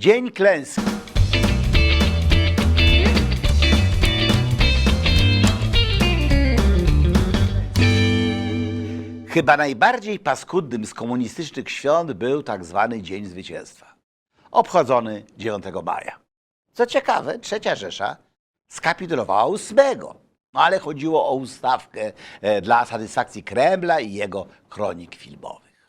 Dzień klęski. Chyba najbardziej paskudnym z komunistycznych świąt był tak zwany Dzień Zwycięstwa, obchodzony 9 maja. Co ciekawe, trzecia Rzesza skapitulowała 8. No ale chodziło o ustawkę e, dla satysfakcji Kremla i jego kronik filmowych.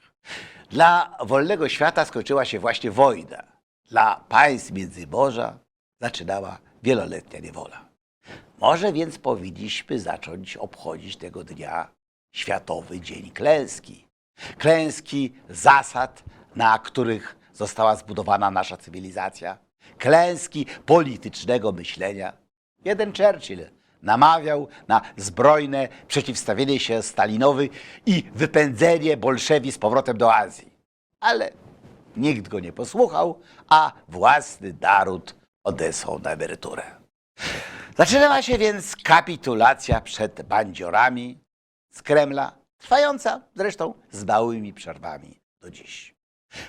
Dla wolnego świata skończyła się właśnie wojna. Dla państw Międzymorza zaczynała wieloletnia niewola. Może więc powinniśmy zacząć obchodzić tego dnia Światowy Dzień Klęski. Klęski zasad, na których została zbudowana nasza cywilizacja. Klęski politycznego myślenia. Jeden Churchill namawiał na zbrojne przeciwstawienie się Stalinowi i wypędzenie bolszewi z powrotem do Azji. Ale nikt go nie posłuchał, a własny naród odesłał na emeryturę. Zaczynała się więc kapitulacja przed bandziorami z Kremla, trwająca zresztą z małymi przerwami do dziś.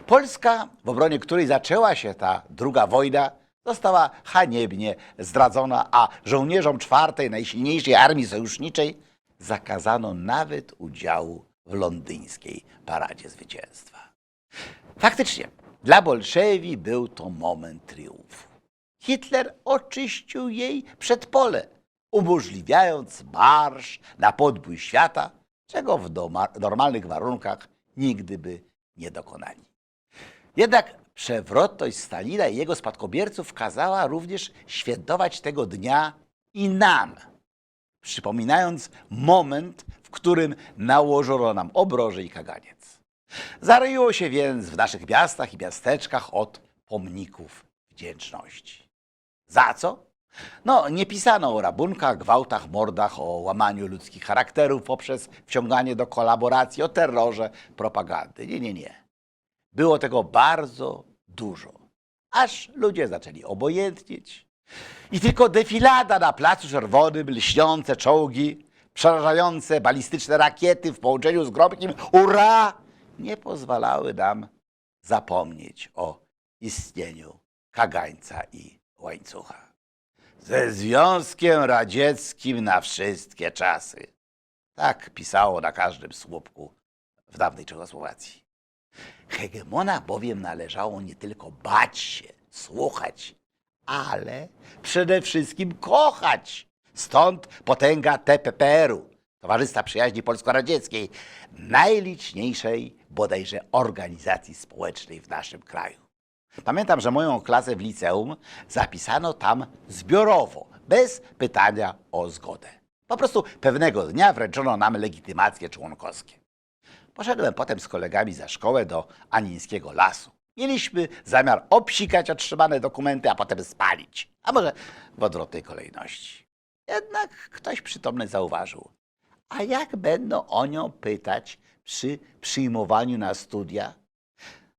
Polska, w obronie której zaczęła się ta druga wojna, została haniebnie zdradzona, a żołnierzom czwartej, najsilniejszej armii sojuszniczej zakazano nawet udziału w londyńskiej paradzie zwycięstwa. Faktycznie, dla bolszewi był to moment triumfu. Hitler oczyścił jej przedpole, umożliwiając marsz na podbój świata, czego w normalnych warunkach nigdy by nie dokonali. Jednak przewrotność Stalina i jego spadkobierców kazała również świętować tego dnia i nam, przypominając moment, w którym nałożono nam obroże i kaganiec. Zaryło się więc w naszych miastach i miasteczkach od pomników wdzięczności. Za co? No, nie pisano o rabunkach, gwałtach, mordach, o łamaniu ludzkich charakterów poprzez wciąganie do kolaboracji, o terrorze, propagandy. Nie, nie, nie. Było tego bardzo dużo. Aż ludzie zaczęli obojętnieć. I tylko defilada na Placu Czerwonym, lśniące czołgi, przerażające balistyczne rakiety w połączeniu z gromkim ura nie pozwalały nam zapomnieć o istnieniu kagańca i łańcucha. Ze Związkiem Radzieckim na wszystkie czasy. Tak pisało na każdym słupku w dawnej Czechosłowacji. Hegemona bowiem należało nie tylko bać się, słuchać, ale przede wszystkim kochać. Stąd potęga TPPR-u, Towarzystwa Przyjaźni Polsko-Radzieckiej, najliczniejszej bodajże organizacji społecznej w naszym kraju. Pamiętam, że moją klasę w liceum zapisano tam zbiorowo, bez pytania o zgodę. Po prostu pewnego dnia wręczono nam legitymacje członkowskie. Poszedłem potem z kolegami za szkołę do Anińskiego Lasu. Mieliśmy zamiar obsikać otrzymane dokumenty, a potem spalić. A może w odwrotnej kolejności. Jednak ktoś przytomny zauważył. A jak będą o nią pytać przy przyjmowaniu na studia?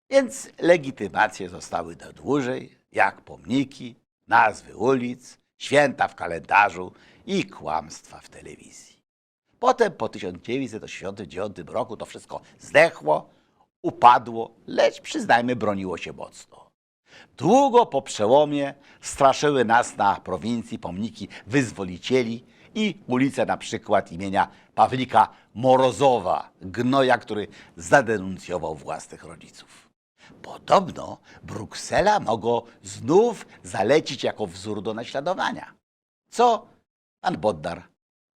Więc legitymacje zostały na dłużej, jak pomniki, nazwy ulic, święta w kalendarzu i kłamstwa w telewizji. Potem po 1989 roku to wszystko zdechło, upadło, lecz przyznajmy, broniło się mocno. Długo po przełomie straszyły nas na prowincji pomniki wyzwolicieli i ulice na przykład imienia Pawlika Morozowa, gnoja, który zadenuncjował własnych rodziców. Podobno Bruksela mogło znów zalecić jako wzór do naśladowania, co pan Boddar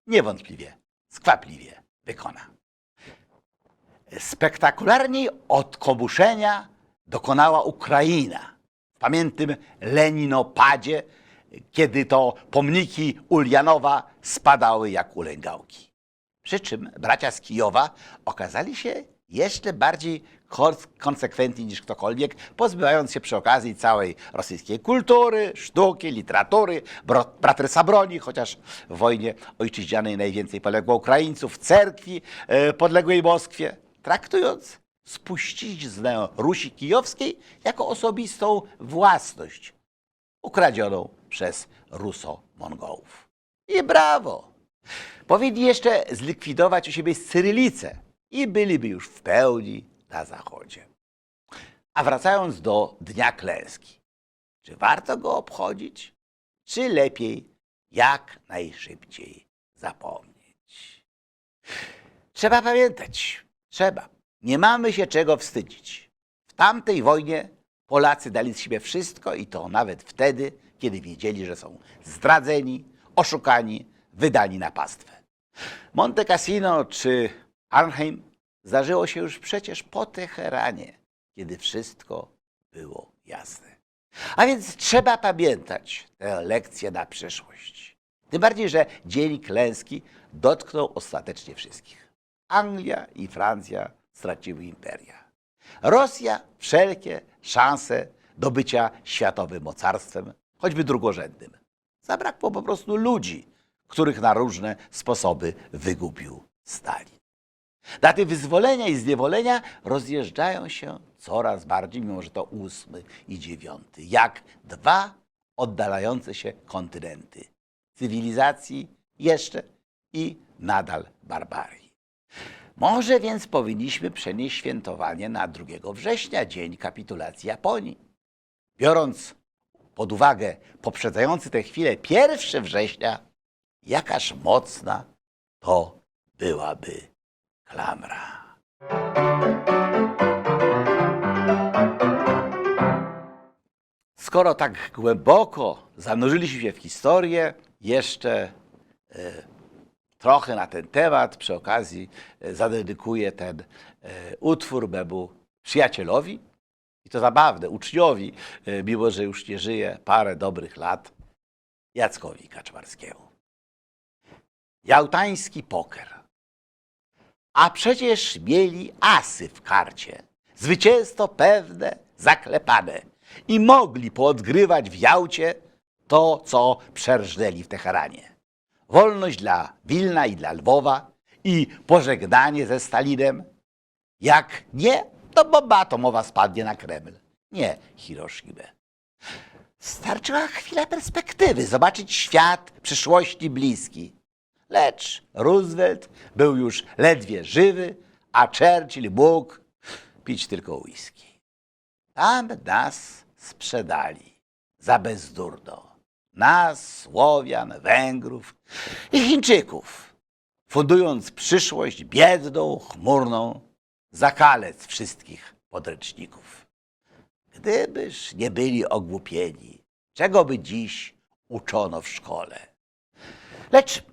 niewątpliwie, skwapliwie wykona. Spektakularniej odkobuszenia dokonała Ukraina w pamiętnym Leninopadzie, kiedy to pomniki Ulianowa spadały jak ulęgałki. Przy czym bracia z Kijowa okazali się jeszcze bardziej kons- konsekwentni niż ktokolwiek, pozbywając się przy okazji całej rosyjskiej kultury, sztuki, literatury, bro- braterstwa broni, chociaż w wojnie ojczyźnianej najwięcej poległo Ukraińców, cerkwi e, podległej Moskwie, traktując spuściznę Rusi Kijowskiej jako osobistą własność ukradzioną przez Ruso-Mongołów. I brawo! Powinni jeszcze zlikwidować u siebie Cyrylicę i byliby już w pełni na zachodzie. A wracając do Dnia Klęski. Czy warto go obchodzić? Czy lepiej jak najszybciej zapomnieć? Trzeba pamiętać, trzeba. Nie mamy się czego wstydzić. W tamtej wojnie Polacy dali z siebie wszystko i to nawet wtedy, kiedy wiedzieli, że są zdradzeni, oszukani, wydani na pastwę. Monte Cassino czy Arnheim zdarzyło się już przecież po Teheranie, kiedy wszystko było jasne. A więc trzeba pamiętać tę lekcję na przyszłość. Tym bardziej, że dzień klęski dotknął ostatecznie wszystkich. Anglia i Francja straciły imperia. Rosja wszelkie szanse do bycia światowym mocarstwem, choćby drugorzędnym. Zabrakło po prostu ludzi, których na różne sposoby wygubił Stalin. Daty wyzwolenia i zniewolenia rozjeżdżają się coraz bardziej, mimo że to ósmy i dziewiąty, jak dwa oddalające się kontynenty cywilizacji jeszcze i nadal barbarii. Może więc powinniśmy przenieść świętowanie na 2 września, dzień kapitulacji Japonii. Biorąc pod uwagę poprzedzający tę chwilę 1 września, jakaż mocna to byłaby klamra. Skoro tak głęboko zanurzyliśmy się w historię, jeszcze e, trochę na ten temat, przy okazji e, zadedykuję ten e, utwór Bebu przyjacielowi, i to zabawne, uczniowi, e, mimo że już nie żyje parę dobrych lat, Jackowi Kaczmarskiemu. Jałtański poker. A przecież mieli asy w karcie. Zwycięstwo pewne, zaklepane. I mogli poodgrywać w Jałcie to, co przerżnęli w Teheranie. Wolność dla Wilna i dla Lwowa i pożegnanie ze Stalinem. Jak nie, to bomba atomowa spadnie na Kreml. Nie Hiroshima. Starczyła chwila perspektywy, zobaczyć świat przyszłości bliski. Lecz Roosevelt był już ledwie żywy, a Churchill mógł pić tylko whisky. Tam nas sprzedali za bezdurno. Nas, Słowian, Węgrów i Chińczyków, fundując przyszłość biedną, chmurną, zakalec wszystkich podręczników. Gdybyż nie byli ogłupieni, czego by dziś uczono w szkole? Lecz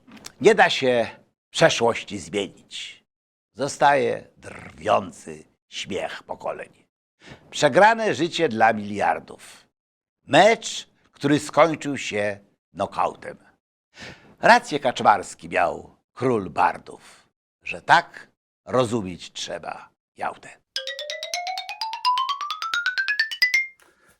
nie da się przeszłości zmienić. Zostaje drwiący śmiech pokoleń. Przegrane życie dla miliardów. Mecz, który skończył się nokautem. Rację Kaczmarski miał król bardów, że tak rozumieć trzeba Jałtę.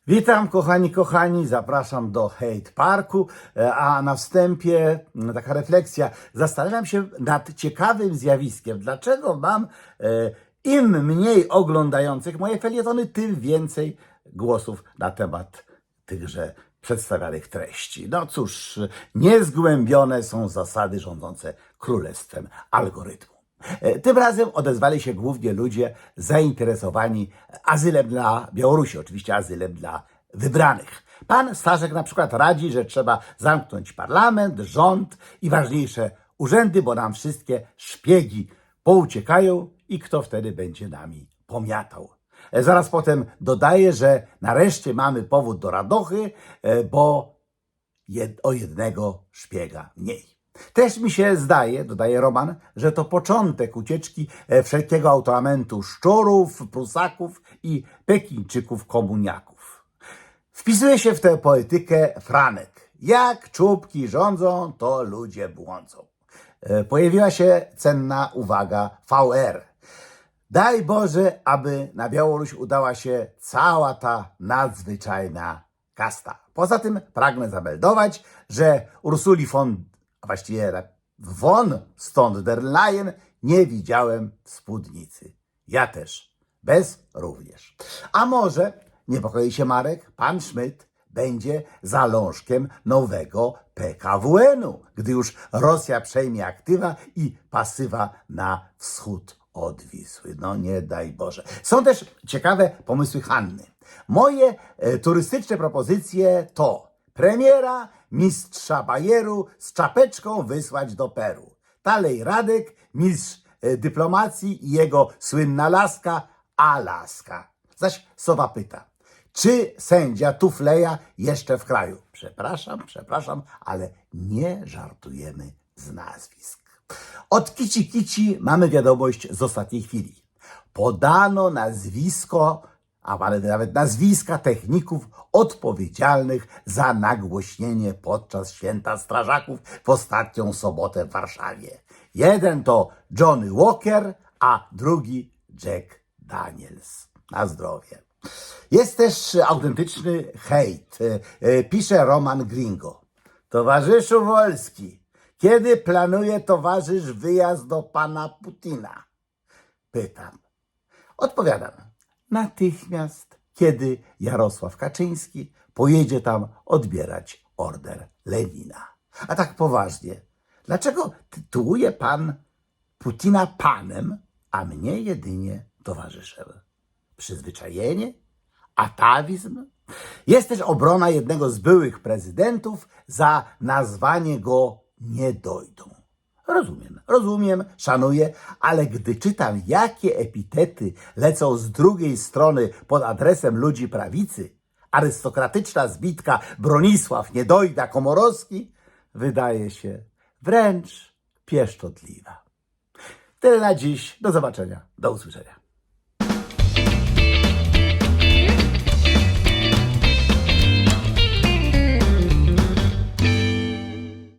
Witam kochani, kochani, zapraszam do Hate Parku, e, a na wstępie m, taka refleksja. Zastanawiam się nad ciekawym zjawiskiem. Dlaczego mam e, im mniej oglądających moje felietony, tym więcej głosów na temat tychże przedstawianych treści. No cóż, niezgłębione są zasady rządzące królestwem algorytmu. E, Tym razem odezwali się głównie ludzie zainteresowani azylem dla Białorusi, oczywiście azylem dla wybranych. Pan Staszek na przykład radzi, że trzeba zamknąć parlament, rząd i ważniejsze urzędy, bo nam wszystkie szpiegi pouciekają i kto wtedy będzie nami pomiatał. E, Zaraz potem dodaje, że nareszcie mamy powód do radochy, e, bo o jednego szpiega mniej. Też mi się zdaje, dodaje Roman, że to początek ucieczki e, wszelkiego automatu szczurów, prusaków i pekińczyków komuniaków. Wpisuje się w tę poetykę Franek. Jak czubki rządzą, to ludzie błądzą. Pojawiła się cenna uwaga VR. Daj Boże, aby na Białoruś udała się cała ta nadzwyczajna kasta. Poza tym pragnę zameldować, że Ursuli von, a właściwie von stąd der Leyen nie widziałem w spódnicy. Ja też. Bez również. A może, niepokoi się Marek, pan Schmidt będzie zalążkiem nowego PKWN-u, gdy już Rosja przejmie aktywa i pasywa na wschód od Wisły. No nie daj Boże. Są też ciekawe pomysły Hanny. Moje e, turystyczne propozycje to premiera mistrza bajeru z czapeczką wysłać do Peru. Dalej Radek, mistrz e, dyplomacji i jego słynna laska Alaska. Zaś Sowa pyta, czy sędzia Tufleja jeszcze w kraju? Przepraszam, przepraszam, ale nie żartujemy z nazwisk. Od Kici Kici mamy wiadomość z ostatniej chwili. Podano nazwisko, a nawet nazwiska techników odpowiedzialnych za nagłośnienie podczas święta strażaków w ostatnią sobotę w Warszawie. Jeden to Johnny Walker, a drugi Jack Daniels. Na zdrowie. Jest też autentyczny hejt. E, e, Pisze Roman Gringo. Towarzyszu Wolski, kiedy planuje towarzysz wyjazd do pana Putina? Pytam. Odpowiadam. Natychmiast, kiedy Jarosław Kaczyński pojedzie tam odbierać order Lenina. A tak poważnie, dlaczego tytułuje pan Putina panem, a mnie jedynie towarzyszem? Przyzwyczajenie? Atawizm? Jest też obrona jednego z byłych prezydentów za nazwanie go niedojdą. Rozumiem, rozumiem, szanuję, ale gdy czytam, jakie epitety lecą z drugiej strony pod adresem ludzi prawicy, arystokratyczna zbitka Bronisław Niedojda Komorowski, wydaje się wręcz pieszczotliwa. Tyle na dziś. Do zobaczenia. Do usłyszenia.